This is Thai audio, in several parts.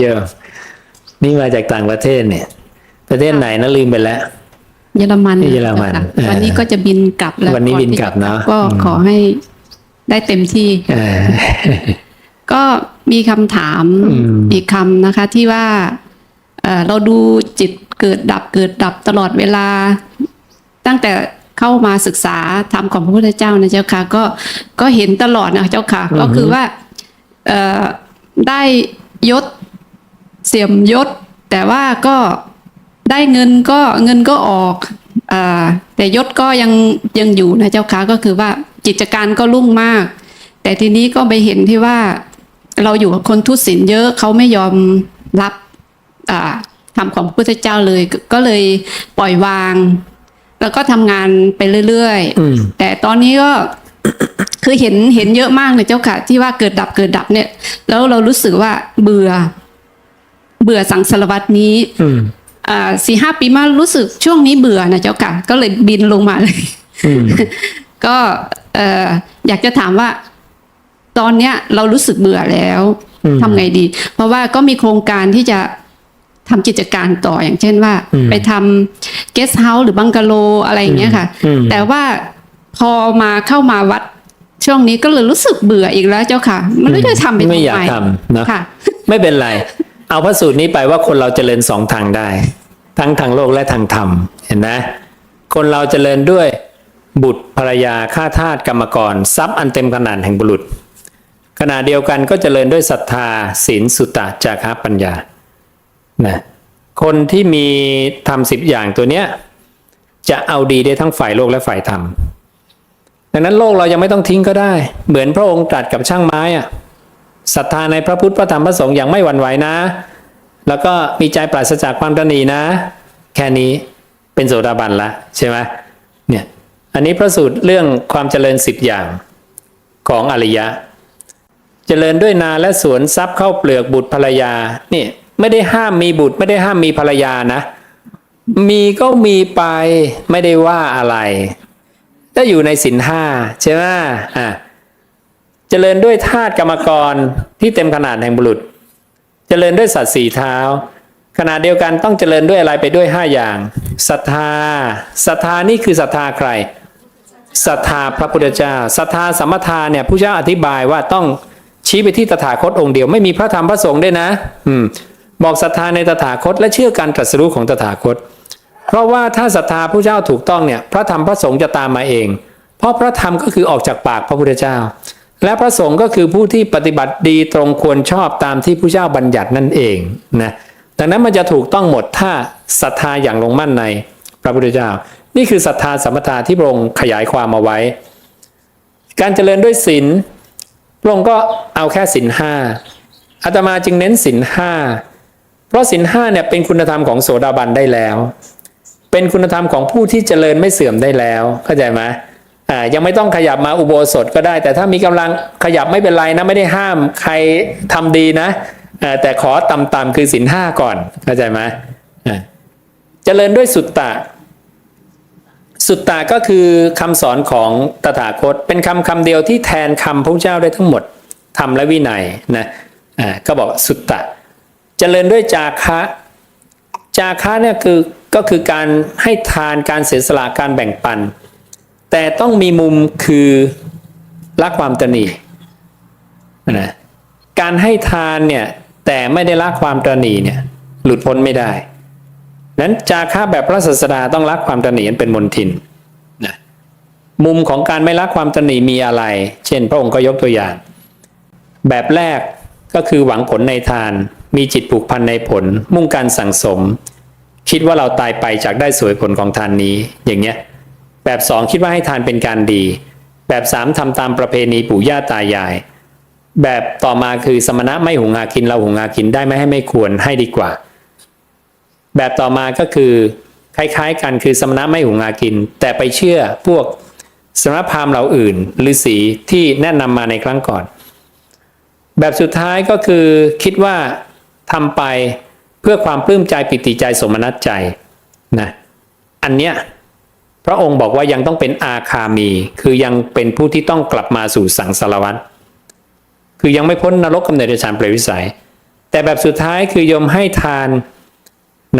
เยอะนี่มาจากต่างประเทศเนี่ย ประเทศไหนนะลืมไปแล้วเยอรมันเยอรมันค่ะเออวันนี้ก็จะบินกลับแล้ววันนี้ก่อบินที่กลับจะเนอะก็อืมขอให้ได้เต็มที่เออก็มีคำถามอืมอีกคำนะคะ ที่ว่าเอ่อเราดูจิตเกิดดับเกิดดับตลอดเวลา ตั้งแต่เข้ามาศึกษาธรรมของพระพุทธเจ้านะเจ้าค่ะ ก็ก็เห็นตลอดนะเจ้าค่ะ ก็คือว่าเอ่อ ได้ยศเสียมยศ แต่ว่าก็ได้เงินก็เงินก็ออกเออแต่ยศก็ยังยังอยู่นะเจ้าค่ะก็คือว่ากิจการก็รุ่งมาก แต่ทีนี้ก็ไปเห็นที่ว่าเราอยู่กับคนทุศิลเยอะเขาไม่ยอมรับอ่าคำของพระพุทธเจ้าเลยก็ก็เลยปล่อยวาง แล้วก็ทำงานไปเรื่อยอืมๆแต่ตอนนี้ก็ คือเห็นเห็นเยอะมากเลยเจ้าค่ะ ที่ว่าเกิดดับเกิดดับเนี่ย แล้วเรารู้สึกว่าเบื่อ เบื่อสังสารวัตนี้อืมอ่าสี่ห้าปีมารู้สึกช่วงนี้เบื่อนะเจ้าค่ะ ก็เลยบินลงมาเลยอืมก็เอ่ออยากจะถามว่า ตอนเนี้ย เรารู้สึกเบื่อแล้วอืมทำไงดี เพราะว่าก็มีโครงการที่จะทำกิจการต่ออย่างเช่นว่าอืมไปทำเกสต์เฮาส์หรือบังกะโลอะไรอย่างเงี้ยค่ะอืมแต่ว่าพอมาเข้ามาวัด ช่วงนี้ก็เลยรู้สึกเบื่ออีกแล้วเจ้าค่ะ มันไม่ได้ทำไปทำไม่อยากไมทำนะค่ะไม่เป็นไร เอาพระสูตรนี้ไปว่าคนเราเจริญสองทางได้ ทั้งทางโลกและทางธรรม เห็นไหมคนเราเจริญด้วยบุตรภรรยาข้าทาสกรรมกร ทรัพย์อันเต็มขนาดแห่งบุรุษ ขณะเดียวกันก็เจริญด้วยศรัทธาศีลสุตตะจาคะปัญญานะคนที่มีทำสิบอย่างตัวเนี้ยจะเอาดีได้ทั้งฝ่ายโลกและฝ่ายธรรม ดังนั้นโลกเรายังไม่ต้องทิ้งก็ได้ เหมือนพระองค์ตรัสกับช่างไม้อะศรัทธาในพระพุทธพระธรรมพระสงฆ์อย่างไม่หวั่นไหวนะ แล้วก็มีใจปราศจากความตระหนีนะ แค่นี้เป็นโสดาบันละใช่ไหมเนี่ยอันนี้พระสูตรเรื่องความเจริญสิบอย่างของอริยะ เจริญด้วยนาและสวนทรัพย์เข้าเปลือกบุตรภรรยานี่ไม่ได้ห้ามมีบุตรไม่ได้ห้ามมีภรรยานะ มีก็มีไปไม่ได้ว่าอะไร ถ้าอยู่ในสินห้าใช่ไหมอ่าเจริญด้วยธาตุกรรมกรที่เต็มขนาดแห่งบุรุษ เจริญด้วยสัตว์สี่เท้า ขณะเดียวกันต้องเจริญด้วยอะไรไปด้วยห้าอย่างศรัทธาศรัทธานี่คือศรัทธาใครศรัทธาพระพุทธเจ้าศรัทธาสัมมาทานเนี่ยผู้เจ้าอธิบายว่าต้องชี้ไปที่ตถาคตองค์เดียวไม่มีพระธรรมพระสงฆ์ด้วยนะ อืม บอกศรัทธาในตถาคตและเชื่อการตรัสรู้ของตถาคต เพราะว่าถ้าศรัทธาผู้เจ้าถูกต้องเนี่ยพระธรรมพระสงฆ์จะตามมาเอง เพราะพระธรรมก็คือออกจากปากพระพุทธเจ้า และพระสงฆ์ก็คือผู้ที่ปฏิบัติดีตรงควรชอบตามที่ผู้เจ้าบัญญัตินั่นเองนะดังนั้นมันจะถูกต้องหมดถ้าศรัทธาอย่างลงมั่นในพระพุทธเจ้า นี่คือศรัทธาสมปทาที่พระองค์ขยายความมาไว้ การเจริญด้วยศีลพระองค์ก็เอาแค่ศีลห้าอาตมาจึงเน้นศีลห้าเพราะศีลห้าเนี่ยเป็นคุณธรรมของโสดาบันได้แล้ว เป็นคุณธรรมของผู้ที่เจริญไม่เสื่อมได้แล้ว เข้าใจไหมอ่ายังไม่ต้องขยับมาอุโบสถก็ได้ แต่ถ้ามีกำลังขยับไม่เป็นไรนะไม่ได้ห้ามใครทำดีนะแต่ขอต่ำๆคือศีลห้าก่อน เข้าใจไหมอ่าเจริญด้วยสุตตะ สุตตะก็คือคำสอนของตถาคต เป็นคำคำเดียวที่แทนคำพระเจ้าได้ทั้งหมดธรรมและวินัยนะอ่าก็บอกสุตตะ เจริญด้วยจาคะ จาคะเนี่ยคือก็คือการให้ทานการเสียสละการแบ่งปัน แต่ต้องมีมุมคือละความตระหนีนะการให้ทานเนี่ยแต่ไม่ได้ละความตระหนีเนี่ยหลุดพ้นไม่ได้ นั้นจาคะแบบพระศาสดาต้องละความตระหนีนเป็นมนทินนะมุมของการไม่ละความตระหนีมีอะไร เช่น พระองค์ก็ยกตัวอย่าง แบบแรกก็คือหวังผลในทาน มีจิตผูกพันในผล มุ่งการสั่งสม คิดว่าเราตายไปจากได้สวยผลของทานนี้ อย่างเงี้ย แบบสองคิดว่าให้ทานเป็นการดี แบบสามทำตามประเพณีปู่ย่าตายาย แบบต่อมาคือสมณะไม่หุงหากินเราหุงหากินได้ไม่ให้ไม่ควรให้ดีกว่า แบบต่อมาก็คือคล้าย ๆ กันคือสมณะไม่หุงหากิน แต่ไปเชื่อพวกสมณพราหมณ์เหล่าอื่นฤาษีที่แนะนำมาในครั้งก่อน แบบสุดท้ายก็คือคิดว่าทำไป เพื่อความปลื้มใจปิติใจสมนัตใจนะอันเนี้ยพระองค์บอกว่ายังต้องเป็นอาคามี คือยังเป็นผู้ที่ต้องกลับมาสู่สังสารวัฏคือยังไม่พ้นนรกกำเนิดเดชานเปรตวิสัย แต่แบบสุดท้ายคือยมให้ทาน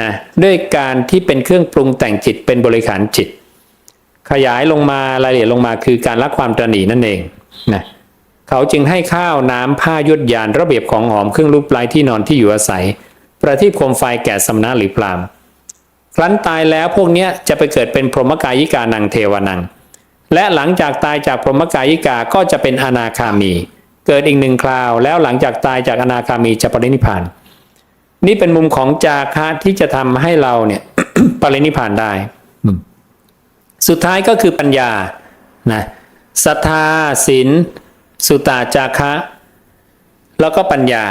นะด้วยการที่เป็นเครื่องปรุงแต่งจิตเป็นบริขารจิต ขยายลงมารายละเอียดลงมาคือการละความตรหนีนั่นเองนะเขาจึงให้ข้าวน้ำผ้ายุดยานระเบียบของหอมเครื่องรูปไล้ที่นอนที่อยู่อาศัย ประทีปโคมไฟแก่สำนักหรือพรามครั้นตายแล้วพวกเนี้ยจะไปเกิดเป็นพรหมกายิกานังเทวานัง และหลังจากตายจากพรหมกายิกาก็จะเป็นอนาคามี เกิดอีกหนึ่งคราว แล้วหลังจากตายจากอนาคามีจะปรินิพานนี่เป็นมุมของจาคะที่จะทำให้เราเนี่ยปรินิพานได้ สุดท้ายก็คือปัญญานะศรัทธาศีลสุตตาจาคะ แล้วก็ปัญญา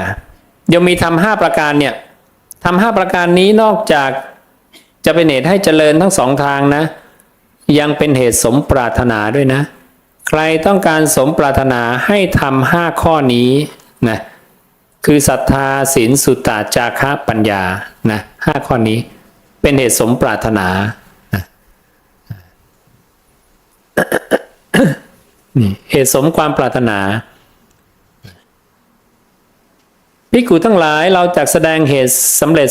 ยังมีทำห้าประการเนี่ย ทำห้าประการนี้นอกจากจะเป็นเหตุให้เจริญทั้งสองทางนะ ยังเป็นเหตุสมปรารถนาด้วยนะ ใครต้องการสมปรารถนาให้ทำห้าข้อนี้นะคือศรัทธาศีลสุตตาจาคะปัญญานะห้าข้อนี้เป็นเหตุสมปรารถนานะนี่เหตุสมความปรารถนา พิกขุทั้งหลายเราจักแสดงเหตุสำเร็จ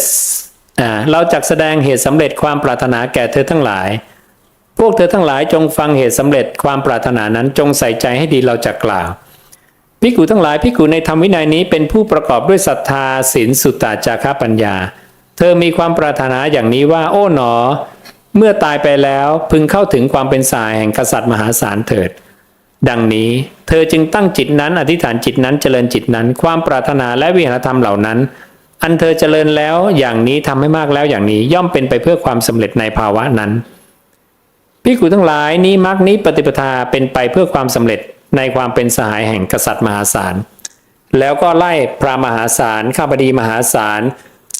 อ่าเราจักแสดงเหตุสำเร็จความปรารถนาแก่เธอทั้งหลาย พวกเธอทั้งหลายจงฟังเหตุสำเร็จความปรารถนานั้นจงใส่ใจให้ดีเราจะกล่าวพิกขุทั้งหลายพิกขุในธรรมวินัยนี้เป็นผู้ประกอบด้วยศรัทธาศีลสุตตาจาคะปัญญา เธอมีความปรารถนาอย่างนี้ว่า โอ้หนอ เมื่อตายไปแล้วพึงเข้าถึงความเป็นสายแห่งกษัตริย์มหาศาลเถิด ดังนี้เธอจึงตั้งจิตนั้นอธิษฐานจิตนั้นเจริญจิตนั้น ความปรารถนาและวิหารธรรมเหล่านั้น อันเธอเจริญแล้วอย่างนี้ทำให้มากแล้วอย่างนี้ย่อมเป็นไปเพื่อความสำเร็จในภาวะนั้นพิกุทั้งหลายนี้มรรคนี้ปฏิปทาเป็นไปเพื่อความสำเร็จในความเป็นสหายแห่งกษัตริย์มหาศาลแล้วก็ไล่พระมหาศาลข้าบดีมหาศาล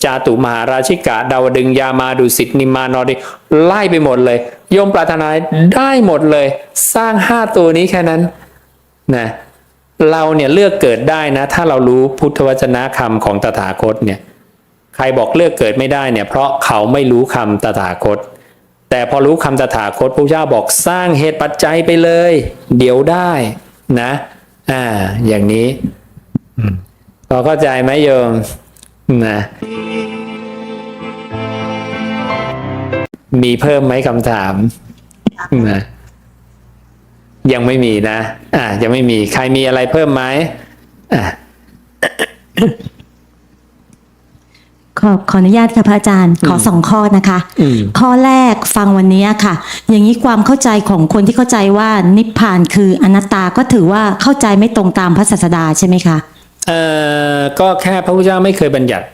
จาตุมหาราชิกะดาวดึงยามาดุสิตนิมานอดิไล่ไปหมดเลยโยมปรารถนาได้หมดเลย สร้างห้าตัวนี้แค่นั้นนะเราเนี่ยเลือกเกิดได้นะ ถ้าเรารู้พุทธวจนะคำของตถาคตเนี่ยใครบอกเลือกเกิดไม่ได้เนี่ยเพราะเขาไม่รู้คำตถาคต แต่พอรู้คำตถาคตพระเจ้าบอกสร้างเหตุปัจจัยไปเลย เดี๋ยวได้นะ อ่า อย่างนี้พอเข้าใจไหมโยม นะมีเพิ่มไหมคำถามนะยังไม่มีนะ อ่ายังไม่มีใครมีอะไรเพิ่มไหมอ่าขอขออนุญาตค่ะพระอาจารย์ขอสองข้อนะคะอืมข้อแรกฟังวันนี้ค่ะ อย่างนี้ความเข้าใจของคนที่เข้าใจว่านิพพานคืออนัตตาก็ถือว่าเข้าใจไม่ตรงตามพระศาสดาใช่ไหมคะเอ่อ ก็แค่พระพุทธเจ้าไม่เคยบัญญัติ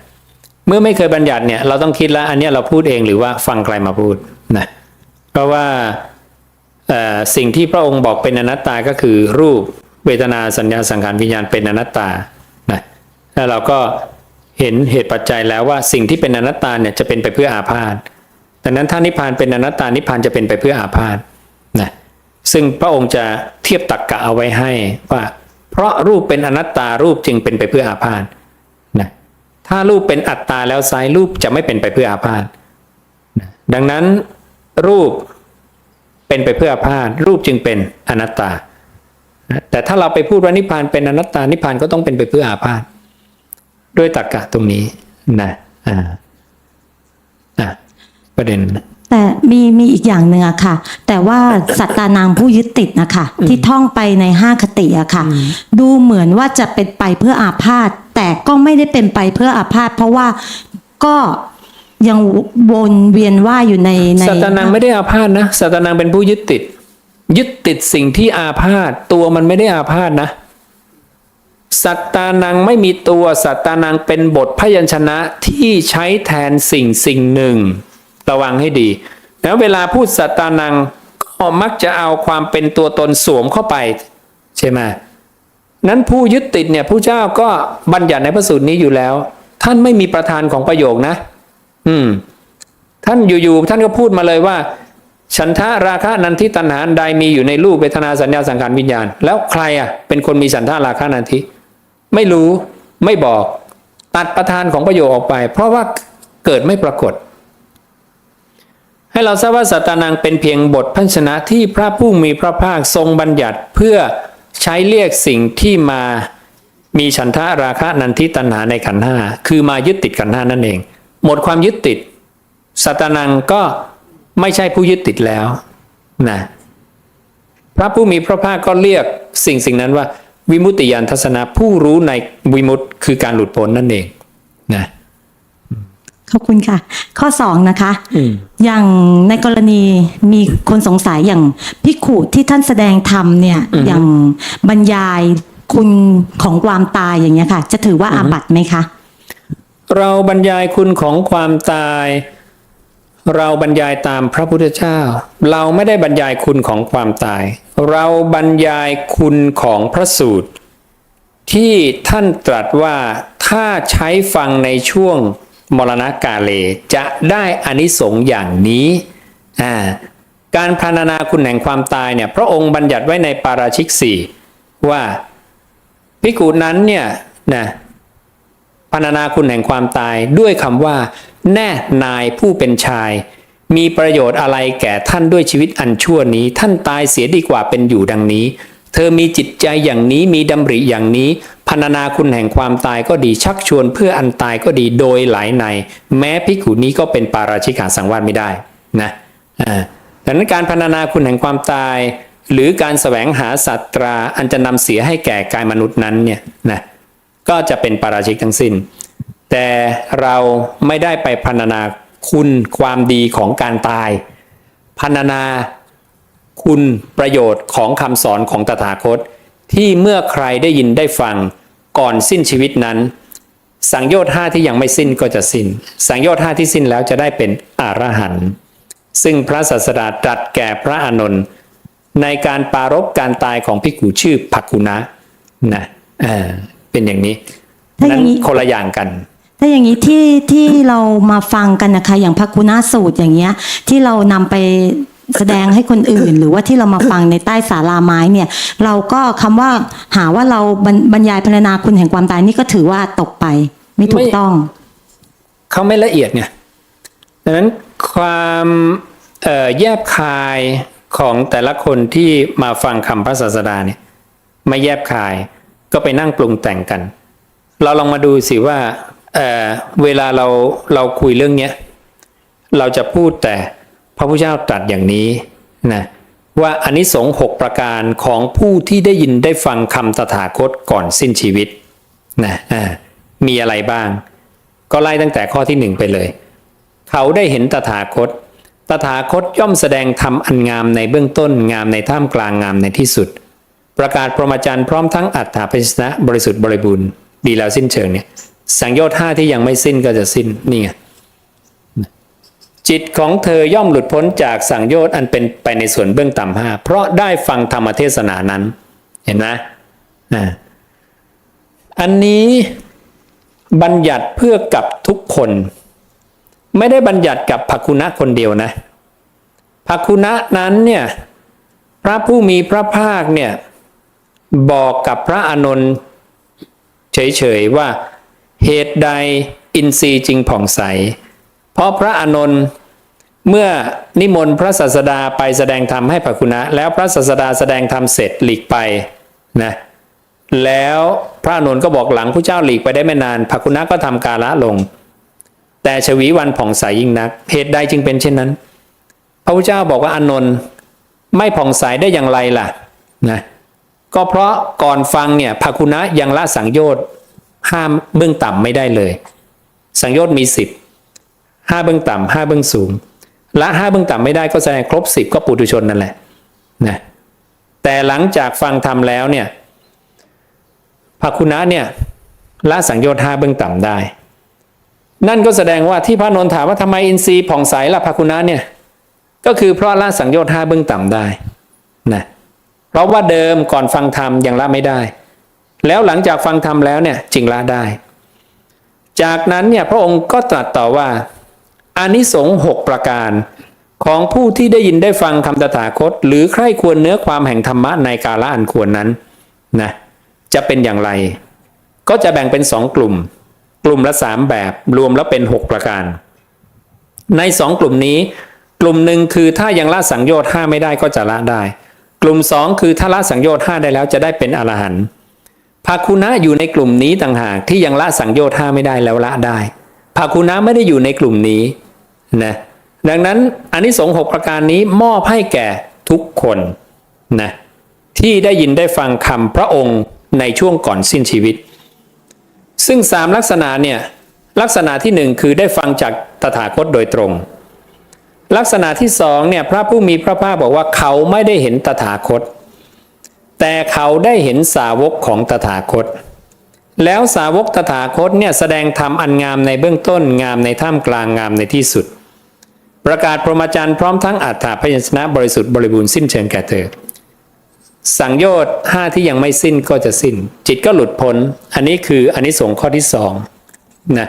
เมื่อไม่เคยบัญญัติเนี่ยเราต้องคิดแล้วอันนี้เราพูดเองหรือว่าฟังใครมาพูดนะเพราะว่าสิ่งที่พระองค์บอกเป็นอนัตตาก็คือรูปเวทนาสัญญาสังขารวิญญาณเป็นอนัตตานะแล้วเราก็เห็นเหตุปัจจัยแล้วว่าสิ่งที่เป็นอนัตตาเนี่ยจะเป็นไปเพื่ออาพาธดังนั้นถ้านิพพานเป็นอนัตตานิพพานจะเป็นไปเพื่ออาพาธนะซึ่งพระองค์จะเทียบตักกะเอาไว้ให้ว่า เพราะรูปเป็นอนัตตารูปจึงเป็นไปเพื่ออาพาธนะถ้ารูปเป็นอัตตาแล้วไซร้รูปจะไม่เป็นไปเพื่ออาพาธนะดังนั้นรูปเป็นไปเพื่ออาพาธรูปจึงเป็นอนัตตานะแต่ถ้าเราไปพูดว่านิพพานเป็นอนัตตานิพพานก็ต้องเป็นไปเพื่ออาพาธด้วยตรรกะตรงนี้นะอ่าอะประเด็น แต่มีมีอีกอย่างหนึ่งอะค่ะ แต่ว่าสัตตานางผู้ยึดติดนะคะที่ท่องไปในห้าคติอะค่ะ ดูเหมือนว่าจะเป็นไปเพื่ออาพาธแต่ก็ไม่ได้เป็นไปเพื่ออาพาธเพราะว่าก็ยังวนเวียนว่าอยู่ในในสัตนังไม่ได้อาพาธนะสัตนังเป็นผู้ยึดติด ยึดติดสิ่งที่อาพาธตัวมันไม่ได้อาพาธนะสัตตานังไม่มีตัวสัตตานังเป็นบทพยัญชนะที่ใช้แทนสิ่งสิ่งหนึ่ง ระวังให้ดีแล้วเวลาพูดสัตตานังก็มักจะเอาความเป็นตัวตนสวมเข้าไปใช่ไหมนั้นผู้ยึดติดเนี่ยผู้เจ้าก็บัญญัติในพระสูตรนี้อยู่แล้ว ท่านไม่มีประธานของประโยคนะ อืม ท่านอยู่ๆท่านก็พูดมาเลยว่า ฉันทะราคะนันทิตัณหานใดมีอยู่ในรูปเวทนาสัญญาสังขารวิญญาณ แล้วใครอะ เป็นคนมีฉันทะราคะนันทิไม่รู้ไม่บอก ตัดประธานของประโยคออกไป เพราะว่าเกิดไม่ปรากฏ ให้เราทราบว่าสัตตานังเป็นเพียงบทพันชนะที่พระผู้มีพระภาคทรงบัญญัติเพื่อใช้เรียกสิ่งที่มามีฉันทะราคะนันทิตัณหาในขันธ์ห้าคือมายึดติดขันธ์ห้านั่นเอง หมดความยึดติดสัตานังก็ไม่ใช่ผู้ยึดติดแล้วนะพระผู้มีพระภาคก็เรียกสิ่งสิ่งนั้นว่า วิมุตติยานทัศนะผู้รู้ในวิมุตติคือการหลุดพ้นนั่นเอง ขอบคุณค่ะ ข้อสองนะคะอืมอย่างในกรณีมีคนสงสัยอย่างพิกขุที่ท่านแสดงธรรมเนี่ย อย่างบรรยายคุณของความตายอย่างเงี้ยค่ะ จะถือว่าอาบัติไหมคะ เราบรรยายคุณของความตาย เราบรรยายตามพระพุทธเจ้า เราไม่ได้บรรยายคุณของความตาย เราบรรยายคุณของพระสูตร ที่ท่านตรัสว่าถ้าใช้ฟังในช่วง มรณกาเลจะได้อานิสงส์อย่างนี้อ่าการพรรณนาคุณแห่งความตายเนี่ยพระองค์บัญญัติไว้ในปาราชิกสี่ว่าพิกูนั้นเนี่ยนะพรรณนาคุณแห่งความตายด้วยคำว่า แน่นายผู้เป็นชาย มีประโยชน์อะไรแก่ท่านด้วยชีวิตอันชั่วนี้ ท่านตายเสียดีกว่าเป็นอยู่ดังนี้ เธอมีจิตใจอย่างนี้มีดำริอย่างนี้พรรณนาคุณแห่งความตายก็ดีชักชวนเพื่ออันตายก็ดีโดยหลายใน แม้ภิกขุนี้ก็เป็นปาราชิกาสังวาสไม่ได้นะดังนั้นการพรรณนาคุณแห่งความตาย หรือการแสวงหาสัตราอันจะนำเสียให้แก่กายมนุษย์นั้นเนี่ยนะก็จะเป็นปาราชิกทั้งสิ้น แต่เราไม่ได้ไปพรรณนาคุณความดีของการตายพรรณนา คุณประโยชน์ของคำสอนของตถาคต ที่เมื่อใครได้ยินได้ฟังก่อนสิ้นชีวิตนั้น สังโยชน์ห้าที่ยังไม่สิ้นก็จะสิ้น สังโยชน์ห้าที่สิ้นแล้วจะได้เป็นอรหันต์ซึ่งพระศาสดาตรัสแก่พระอานนท์ในการปรารบการตายของพิกขุชื่อภักกุณะนะเออเป็นอย่างนี้ถ้าอนั้ย่านงนี้คนละอย่างกันถ้าอย่างนี้ที่ที่เรามาฟังกันนะคะ อย่างพักกุณาสูตรอย่างเงี้ย ที่เรานำไป แสดงให้คนอื่น หรือว่าที่เรามาฟังในใต้ศาลาไม้เนี่ย เราก็คำว่าหาว่าเราบรรบรยายพรรณนาคุณแห่งความตายนี่ก็ถือว่าตกไป ไม่ถูกต้อง เขาไม่ละเอียดไงดังนั้นความแยบคายของแต่ละคนที่มาฟังคำพระศาสดาเนี่ยไม่แยบคาย ก็ไปนั่งปรุงแต่งกัน เราลองมาดูสิว่าเเวลาเราเราคุยเรื่องเนี้ยเราจะพูดแต่ พระพุทธเจ้าตรัสอย่างนี้นะว่าอานิสงส์หกประการของผู้ที่ได้ยินได้ฟังคำตถาคตก่อนสิ้นชีวิตนะมีอะไรบ้าง ก็ไล่ตั้งแต่ข้อที่หนึ่งไปเลย เขาได้เห็นตถาคต ตถาคตย่อมแสดงธรรมอันงามในเบื้องต้นงามในท่ามกลางงามในที่สุด ประกาศพรหมจรรย์พร้อมทั้งอัตถาพิชนะบริสุทธิ์บริบูรณ์ดีแล้วสิ้นเชิงเนี่ยสังโยชน์ห้าที่ยังไม่สิ้นก็จะสิ้นนี่ไง จิตของเธอย่อมหลุดพ้นจากสังโยชน์อันเป็นไปในส่วนเบื้องต่ำห้าเพราะได้ฟังธรรมเทศนานั้น เห็นไหมอันนี้บัญญัติเพื่อกับทุกคน ไม่ได้บัญญัติกับภักคุณะคนเดียวนะภักคุณะนั้นเนี่ยพระผู้มีพระภาคเนี่ยบอกกับพระอานนท์เฉยๆว่าเหตุใดอินทรีย์จึงผ่องใส เพราะพระอานนท์เมื่อนิมนต์พระศาสดาไปแสดงธรรมให้ภคุณะแล้วพระศาสดาแสดงธรรมเสร็จหลีกไปนะแล้วพระอนนท์ก็บอกหลังผู้เจ้าหลีกไปได้ไม่นานภคุณะก็ทำกาละลง แต่ชวีวันผ่องใสยยิ่งนักเหตุใดจึงเป็นเช่นนั้น พระพุทธเจ้าบอกว่าอานนท์ไม่ผ่องใสได้อย่างไรล่ะนะก็เพราะก่อนฟังเนี่ยภคุณะยังละสังโยชน์ห้ามเบื้องต่ำไม่ได้เลย สังโยชน์มีสิบ ห้าเบื้องต่ำห้าเบื้องสูง ละห้าเบื้องต่ำไม่ได้ก็แสดงครบสิบก็ปุถุชนนั่นแหละนะแต่หลังจากฟังธรรมแล้วเนี่ยภาคุณะเนี่ยละสังโยชน์ห้าเบื้องต่ำได้ นั่นก็แสดงว่าที่พระนนท์ถามว่าทำไมอินทรีย์ผ่องใสล่ะภาคุณะเนี่ยก็คือเพราะละสังโยชน์ห้าเบื้องต่ำได้นะเพราะว่าเดิมก่อนฟังธรรมยังละไม่ได้ แล้วหลังจากฟังธรรมแล้วเนี่ยจึงละได้ จากนั้นเนี่ยพระองค์ก็ตรัสต่อว่า อานิสงส์หกประการ ของผู้ที่ได้ยินได้ฟังคำตถาคต หรือใคร่ควรเนื้อความแห่งธรรมะในกาละอันควรนั้นนะจะเป็นอย่างไร ก็จะแบ่งเป็นสองกลุ่ม กลุ่มละสามแบบรวมแล้วเป็นหกประการ ในสองกลุ่มนี้ กลุ่มหนึ่งคือถ้ายังละสังโยชน์ห้าไม่ได้ก็จะละได้ กลุ่มสองคือถ้าละสังโยชน์ห้าได้แล้วจะได้เป็นอรหันต์ภาคุณะอยู่ในกลุ่มนี้ต่างหากที่ยังละสังโยชน์ห้าไม่ได้แล้วละได้ภาคุณะไม่ได้อยู่ในกลุ่มนี้ นะดังนั้นอันนิสงหกประการนี้มอบให้แก่ทุกคนนะที่ได้ยินได้ฟังคำพระองค์ในช่วงก่อนสิ้นชีวิต ซึ่งสามลักษณะเนี่ยลักษณะที่หนึ่งคือได้ฟังจากตถาคตโดยตรง ลักษณะที่สองเนี่ยพระผู้มีพระภาคบอกว่าเขาไม่ได้เห็นตถาคต แต่เขาได้เห็นสาวกของตถาคต แล้วสาวกตถาคตเนี่ยแสดงธรรมอันงามในเบื้องต้นงามในท่ามกลางงามในที่สุด ประกาศพรหมจรรย์พร้อมทั้งอัฏฐพยัญชนะบริสุทธิ์บริบูรณ์สิ้นเชิงแก่เธอ สังโยชน์ห้าที่ยังไม่สิ้นก็จะสิ้น จิตก็หลุดพ้น อันนี้คืออันนี้สงข้อที่สองนะ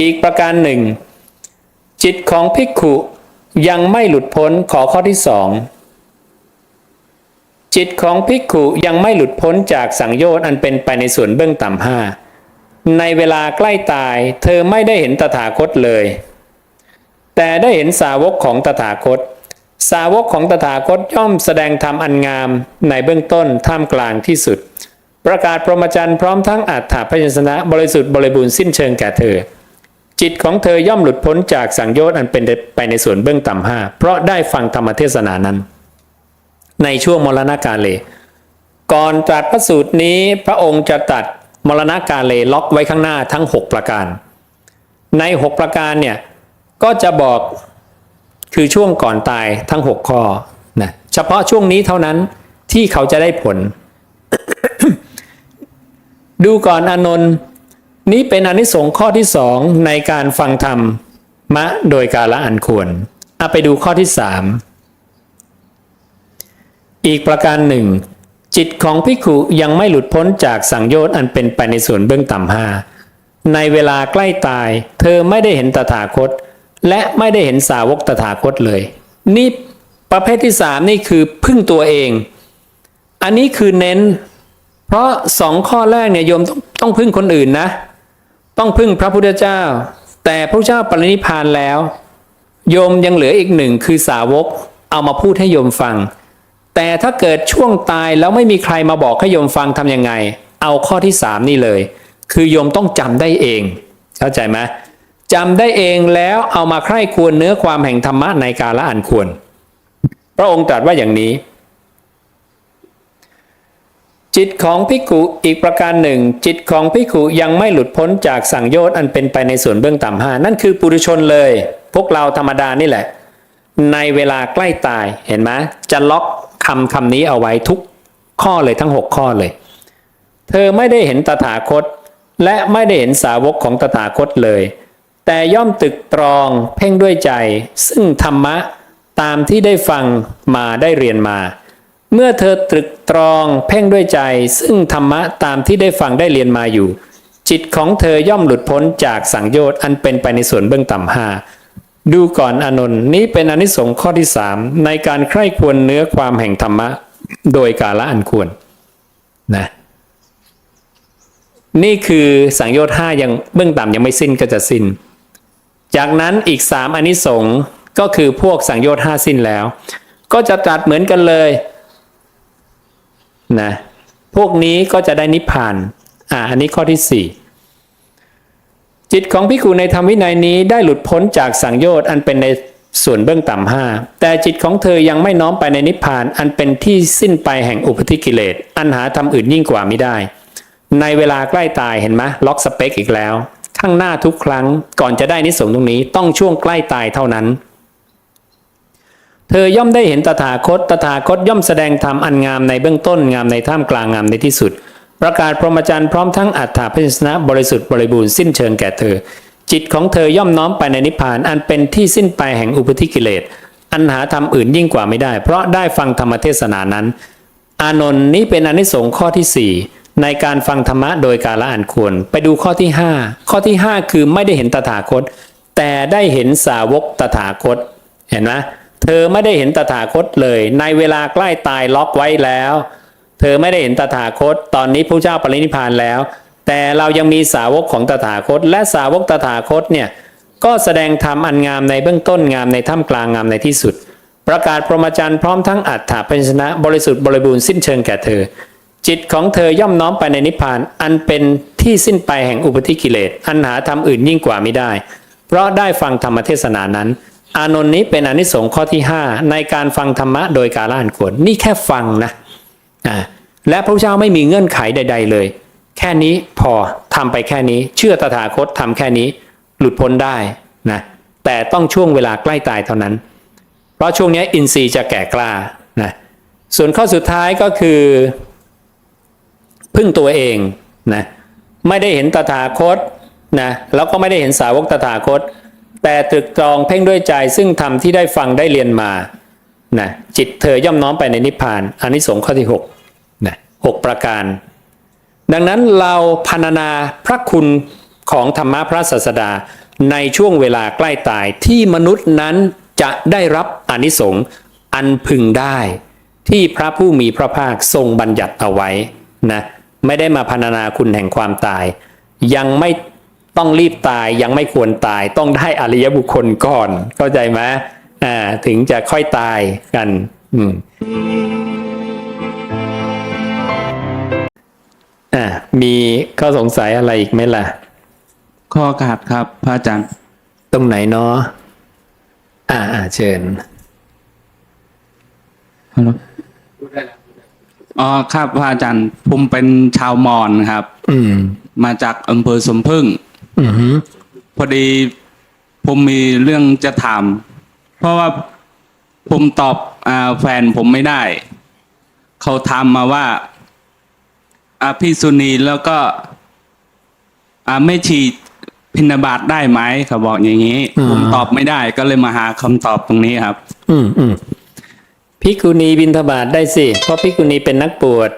อีกประการหนึ่ง จิตของภิกขุยังไม่หลุดพ้นขอข้อที่สองจิตของภิกขุยังไม่หลุดพ้นจากสังโยชน์อันเป็นไปในส่วนเบื้องต่ำห้าในเวลาใกล้ตาย เธอไม่ได้เห็นตถาคตเลย แต่ได้เห็นสาวกของตถาคต สาวกของตถาคตย่อมแสดงธรรมอันงามในเบื้องต้นท่ามกลางที่สุด ประกาศพรหมจรรย์พร้อมทั้งอัฏฐพยัญชนะบริสุทธิ์บริบูรณ์สิ้นเชิงแก่เธอ จิตของเธอย่อมหลุดพ้นจากสังโยชน์อันเป็นไปในส่วนเบื้องต่ำห้าเพราะได้ฟังธรรมเทศนานั้น ในช่วงมรณกาเลก่อนตรัสพระสูตรนี้พระองค์จะตัดมรณกาเลล็อกไว้ข้างหน้าทั้ง 6 ประการ ใน 6 ประการเนี่ย ก็จะบอกคือช่วงก่อนตายทั้ง 6 ข้อนะเฉพาะช่วงนี้เท่านั้นที่เขาจะได้ผล ดูก่อนอานนท์นี้เป็นอนิสงส์ข้อที่สองในการฟังธรรม มะโดยกาละอันควรเอาไปดูข้อที่สามอีกประการหนึ่ง จิตของภิกขุยังไม่หลุดพ้นจากสังโยชน์อันเป็นไปในส่วนเบื้องต่ำห้าในเวลาใกล้ตาย เธอไม่ได้เห็นตถาคต และไม่ได้เห็นสาวกตถาคตเลย นี่ประเภทที่สามนี่คือพึ่งตัวเอง อันนี้คือเน้น เพราะสองข้อแรกเนี่ยโยมต้องต้องพึ่งคนอื่นนะ ต้องพึ่งพระพุทธเจ้า แต่พระเจ้าปรินิพานแล้ว โยมยังเหลืออีกหนึ่งคือสาวกเอามาพูดให้โยมฟัง แต่ถ้าเกิดช่วงตายแล้วไม่มีใครมาบอกให้โยมฟังทำยังไง เอาข้อที่สามนี่เลย คือโยมต้องจำได้เอง เข้าใจไหม จำได้เองแล้วเอามาใคร่ควรเนื้อความแห่งธรรมะในกาละอันควร พระองค์ตรัสว่าอย่างนี้ จิตของภิกุอีกประการหนึ่ง จิตของภิกุยังไม่หลุดพ้นจากสังโยชน์อันเป็นไปในส่วนเบื้องต่ำห้านั่นคือปุถุชนเลย พวกเราธรรมดานี่แหละ ในเวลาใกล้ตายเห็นไหมจะล็อกคำคำนี้เอาไว้ทุกข้อเลยทั้ง 6 ข้อเลย เธอไม่ได้เห็นตถาคต และไม่ได้เห็นสาวกของตถาคตเลย แต่ย่อมตึกตรองเพ่งด้วยใจ ซึ่งธรรมะตามที่ได้ฟังมาได้เรียนมา เมื่อเธอตรึกตรองเพ่งด้วยใจ ซึ่งธรรมะตามที่ได้ฟังได้เรียนมาอยู่ จิตของเธอย่อมหลุดพ้นจากสังโยชน์อันเป็นไปในส่วนเบื้องต่ำห้าดูก่อนอนนท์นี้เป็นอนิสงส์ข้อที่สามในการใคร่ควรเนื้อความแห่งธรรมะ โดยกาละอันควรนะนี่คือสังโยชน์ห้ายังเบื้องต่ำยังไม่สิ้นก็จะสิ้น จากนั้นอีกสามอนิสงส์ก็คือพวกสังโยชน์ห้าสิ้นแล้ว ก็จะตรัดเหมือนกันเลยนะพวกนี้ก็จะได้นิพพานอ่าอันนี้ข้อที่สี่จิตของภิกขุในธรรมวินัยนี้ได้หลุดพ้นจากสังโยชน์อันเป็นในส่วนเบื้องต่ำห้าแต่จิตของเธอยังไม่น้อมไปในนิพพาน อันเป็นที่สิ้นไปแห่งอุปธิกิเลสอันหาธรรมอื่นยิ่งกว่าไม่ได้ ในเวลาใกล้ตายเห็นไหมล็อกสเปคอีกแล้ว ข้างหน้าทุกครั้งก่อนจะได้นิสงส์ตรงนี้ต้องช่วงใกล้ตายเท่านั้น เธอย่อมได้เห็นตถาคต ตถาคตย่อมแสดงธรรมอันงามในเบื้องต้นงามในท่ามกลางงามในที่สุด ประกาศพรหมจรรย์พร้อมทั้งอัฏฐพยัญชนะบริสุทธิ์บริบูรณ์สิ้นเชิงแก่เธอ จิตของเธอย่อมน้อมไปในนิพพานอันเป็นที่สิ้นไปแห่งอุปธิกิเลสอันหาธรรมอื่นยิ่งกว่าไม่ได้ เพราะได้ฟังธรรมเทศนานั้น อานนท์นี้เป็นอนิสงส์ข้อที่สี่ ในการฟังธรรมะโดยการละอันควร ไปดูข้อที่ห้าข้อที่ห้าคือไม่ได้เห็นตถาคต แต่ได้เห็นสาวกตถาคต เห็นไหมเธอไม่ได้เห็นตถาคตเลย ในเวลาใกล้ตายล็อกไว้แล้ว เธอไม่ได้เห็นตถาคต ตอนนี้พระเจ้าปรินิพานแล้ว แต่เรายังมีสาวกของตถาคต และสาวกตถาคตเนี่ยก็แสดงธรรมอันงามในเบื้องต้นงามในท่ามกลางงามในที่สุด ประกาศพรหมจรรย์พร้อมทั้งอัฏฐพัญชนะบริสุทธิ์บริบูรณ์สิ้นเชิงแก่เธอ จิตของเธอย่อมน้อมไปในนิพพาน อันเป็นที่สิ้นไปแห่งอุปธิกิเลส อันหาธรรมอื่นยิ่งกว่าไม่ได้ เพราะได้ฟังธรรมเทศนานั้น อานนท์นี้เป็นอนิสงส์ข้อที่ 5 ในการฟังธรรมะโดยการละอันควรนี่แค่ฟังนะอ่าและพระเจ้าไม่มีเงื่อนไขใด ๆ เลย แค่นี้พอทำไปแค่นี้ เชื่อตถาคตทำแค่นี้ หลุดพ้นได้นะแต่ต้องช่วงเวลาใกล้ตายเท่านั้น เพราะช่วงนี้อินทรีย์จะแก่กล้านะส่วนข้อสุดท้ายก็คือ พึ่งตัวเองนะไม่ได้เห็นตถาคตนะแล้วก็ไม่ได้เห็นสาวกตถาคต แต่ตรึกตรองเพ่งด้วยใจซึ่งธรรมที่ได้ฟังได้เรียนมานะจิตเธอย่อมน้อมไปในนิพพานอันนี้สงส์ข้อที่6นะหกประการ ดังนั้นเราพรรณนาพระคุณของธรรมะพระศาสดาในช่วงเวลาใกล้ตายที่มนุษย์นั้นจะได้รับอนิสงส์อันพึงได้ ที่พระผู้มีพระภาคทรงบัญญัติเอาไว้นะ ไม่ได้มาพรรณนาคุณแห่งความตาย ยังไม่ต้องรีบตายยังไม่ควรตายต้องได้อริยบุคคลก่อน เข้าใจไหมอ่าถึงจะค่อยตายกัน อืมอ่ามีข้อสงสัยอะไรอีกไหมล่ะ ข้อขาดครับพระอาจารย์ตรงไหนเนาะอ่าอ่าเชิญฮัลโหล อ๋อครับพระอาจารย์ผมเป็นชาวมอญครับ อืม มาจากอำเภอสมพึ่ง อือหือพอดีผมมีเรื่องจะถาม เพราะว่าผมตอบอาแฟนผมไม่ได้ เขาถามมาว่าอาพี่สุนีแล้วก็อาไม่ฉีดพินาบาตได้ไหมเขาบอกอย่างนี้ ผมตอบไม่ได้ก็เลยมาหาคำตอบตรงนี้ครับ อืมอืม พิกขุณีบินทบาทได้สิ เพราะพิกขุณีเป็นนักบวช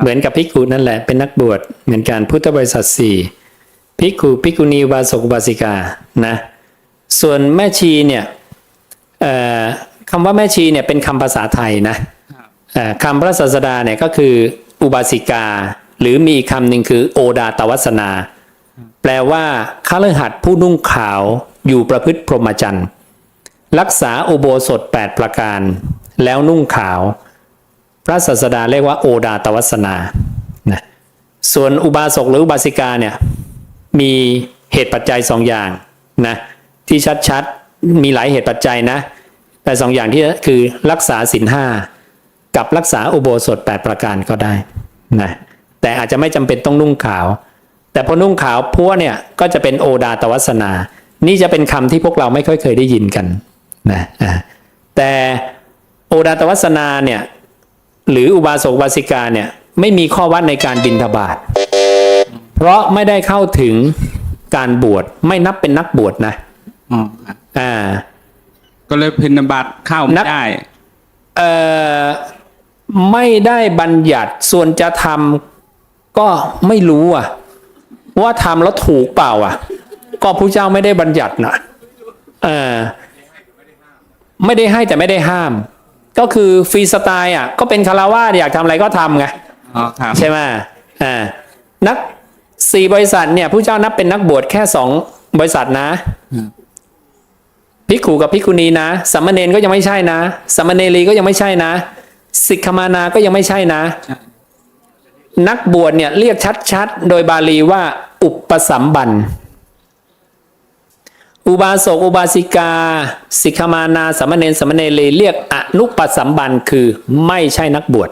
เหมือนกับพิกขุนั่นแหละ เป็นนักบวช เหมือนกันพุทธบริษัทสี่พิกขุพิกขุณีอุบาสกอุบาสิกา นะ ส่วนแม่ชีเนี่ยเอ่อคำว่าแม่ชีเนี่ยเป็นคำภาษาไทยนะเอ่อคำพระศาสดาเนี่ยก็คืออุบาสิกา หรือมีอีกคำหนึ่งคือโอดาตวัสนา แปลว่าข้าฤหัสถ์ผู้นุ่งขาวอยู่ประพฤติพรหมจรรย์ รักษาอุโบสถ 8 ประการ แล้วนุ่งขาว พระศาสดาเรียกว่าโอดาตวัสนานะส่วนอุบาสกหรืออุบาสิกาเนี่ยมีเหตุปัจจัยสองอย่างนะที่ชัดๆมีหลายเหตุปัจจัยนะ แต่สองอย่างที่คือรักษาศีลห้ากับรักษาอุโบสถ 8 ประการก็ได้นะแต่อาจจะไม่จำเป็นต้องนุ่งขาว แต่พอนุ่งขาวพัวเนี่ยก็จะเป็นโอดาตวัสนา นี่จะเป็นคำที่พวกเราไม่ค่อยเคยได้ยินกันนะแต่ โอดาตวัสนาเนี่ยหรืออุบาสกอุบาสิกาเนี่ยไม่มีข้อวัดในการบินทบาทเพราะไม่ได้เข้าถึงการบวชไม่นับเป็นนักบวชนะอ๋อครับอ่า ก็เลยพินาบาตเข้านัไม่บ ได้เอ่อไม่ได้บัญญัติส่วนจะทำก็ไม่รู้อะ ว่าทำแล้วถูกเปล่าอะ ก็พระเจ้าไม่ได้บัญญัตินะเออไม่ได้ให้แต่ไม่ได้ห้าม ก็คือฟรีสไตล์อะก็เป็นคารวาสอยากทำอะไรก็ทำไงอ๋อครับใช่ไหมอ่านักสี่บริษัทเนี่ยผู้เจ้านับเป็นนักบวชแค่สองบริษัทนะอืมพิกขุกับพิกขุณีนะสัมมเนนก็ยังไม่ใช่นะสัมมเนรีก็ยังไม่ใช่นะสิกขมานาก็ยังไม่ใช่นะใช่นักบวชเนี่ยเรียกชัดๆโดยบาลีว่าอุปสัมบัน อุบาสกอุบาสิกา สิกขมานาสัมมเนนสัมมเนรีเรียกอนุปสัมบันคือไม่ใช่นักบวช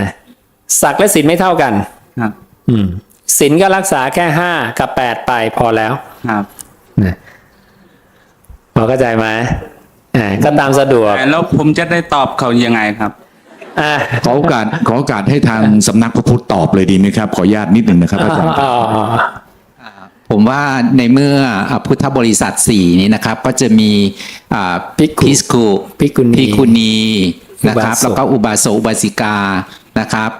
นะศักดิ์และศีลไม่เท่ากันครับ อืมศีลก็รักษาแค่ห้ากับแปดไปพอแล้ว ครับนะพอเข้าใจไหมอ่าก็ตามสะดวกแล้วผมจะได้ตอบเขายังไงครับอ่าขอโอกาสขอโอกาสให้ทางสำนักพระพุทธตอบเลยดีไหมครับ ขออนุญาตนิดหนึ่งนะครับอาจารย์อ๋ออ๋อ ผมว่าในเมื่ออ่าพุทธบริษัทสี่นี้นะครับ ก็จะมีอ่าภิกขุภิกขุภิกขุณีภิกขุณีนะครับอุบาสกแล้วก็อุบาสกอุบาสิกานะครับ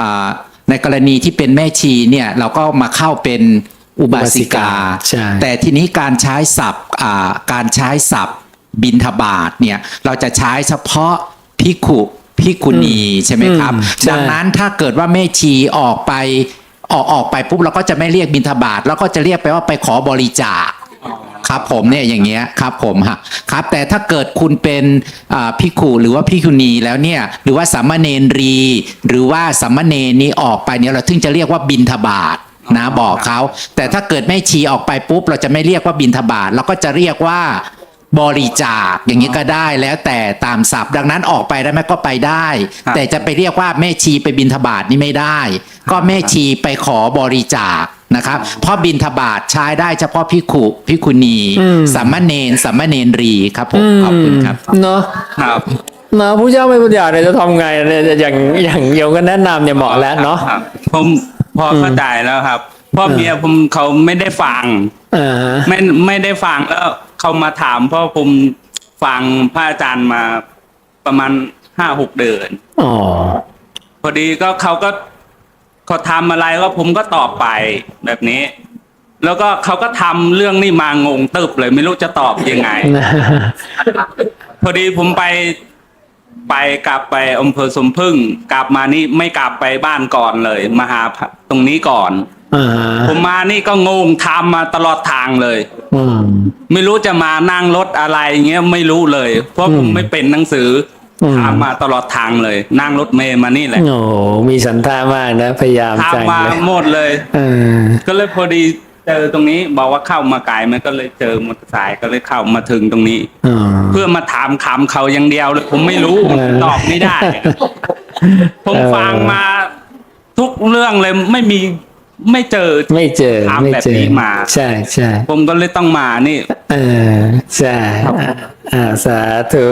อ่าในกรณีที่เป็นแม่ชีเนี่ยเราก็มาเข้าเป็นอุบาสิกาใช่แต่ทีนี้การใช้ศัพท์อ่าการใช้ศัพท์บินทบาทเนี่ยเราจะใช้เฉพาะภิกขุภิกขุณีใช่ไหมครับอืมใช่ดังนั้นถ้าเกิดว่าแม่ชีออกไป ออกออกไปปุ๊บเราก็จะไม่เรียกบินทบาทแล้วก็จะเรียกไปว่าไปขอบริจาคครับผมเนี่ยอย่างเงี้ยครับผมฮะครับ แต่ถ้าเกิดคุณเป็นพิขุหรือว่าพิคุณีแล้วเนี่ยหรือว่าสามเณรี หรือว่าสามเณรนี้ออกไปเนี่ยเราถึงจะเรียกว่าบินทบาทนะบอกเขาแต่ถ้าเกิดแม่ชีออกไปปุ๊บ เราจะไม่เรียกว่าบินทบาทเราก็จะเรียกว่า บริจาคอย่างนี้ก็ได้แล้วแต่ตามศัพท์ดังนั้นออกไปได้ไหมก็ไปได้ ครับ แต่จะไปเรียกว่าแม่ชีไปบินทบาทนี่ไม่ได้ ก็แม่ชีไปขอบริจาคนะครับ เพราะบินทบาทใช้ได้เฉพาะพิขุพิคุณีสามเณรสามเณรีครับผมขอบคุณครับ เนาะครับเนาะผู้เจ้าไม่ปัญญาเนี่ยจะทำไงเนี่ยอย่างอย่างโยมก็แนะนำเนี่ยเหมาะแล้วเนาะ ครับผมพอเข้าใจแล้วครับเพ่อเมียผมเขาไม่ได้ฟัง อ่าฮะ ไม่ไม่ได้ฟังแล้ว เขามาถามเพราะผมฟังพระอาจารย์มาประมาณห้าหกเดือนอ๋อพอดีก็เขาก็เขาทำอะไรก็ผมก็ตอบไปแบบนี้ แล้วก็เขาก็ทำเรื่องนี้มางงตึบเลย ไม่รู้จะตอบยังไง พอดีผมไปไปกลับไปอำเภอสมพึ่ง กลับมานี่ไม่กลับไปบ้านก่อนเลย มาหาพระตรงนี้ก่อนอ่าฮะ ผมมานี่ก็งงทำมาตลอดทางเลยอืมไม่รู้จะมานั่งรถอะไรเงี้ยไม่รู้เลย เพราะผมไม่เป็นหนังสืออมทำมาตลอดทางเลย นั่งรถเมย์มานี่แหละโอ้โหมีสันท่ามากนะ พยายามจังทำมาเลยหมดเลยเออก็เลยพอดีเจอตรงนี้บอกว่าเข้ามาไกลมันก็เลยเจอมอเตอร์ไซค์ก็เลยเข้ามาถึงตรงนี้อ๋อเพื่อมาถามคำเขาอย่างเดียวเลยผมไม่รู้เออตอบไม่ได้ผมเออฟังมาทุกเรื่องเลยไม่มี ไม่เจอไม่เจอทำไม่แบบเจอนี้มา ใช่ใช่ผมก็เลยต้องมานี่ เออใช่อ่าสาธุ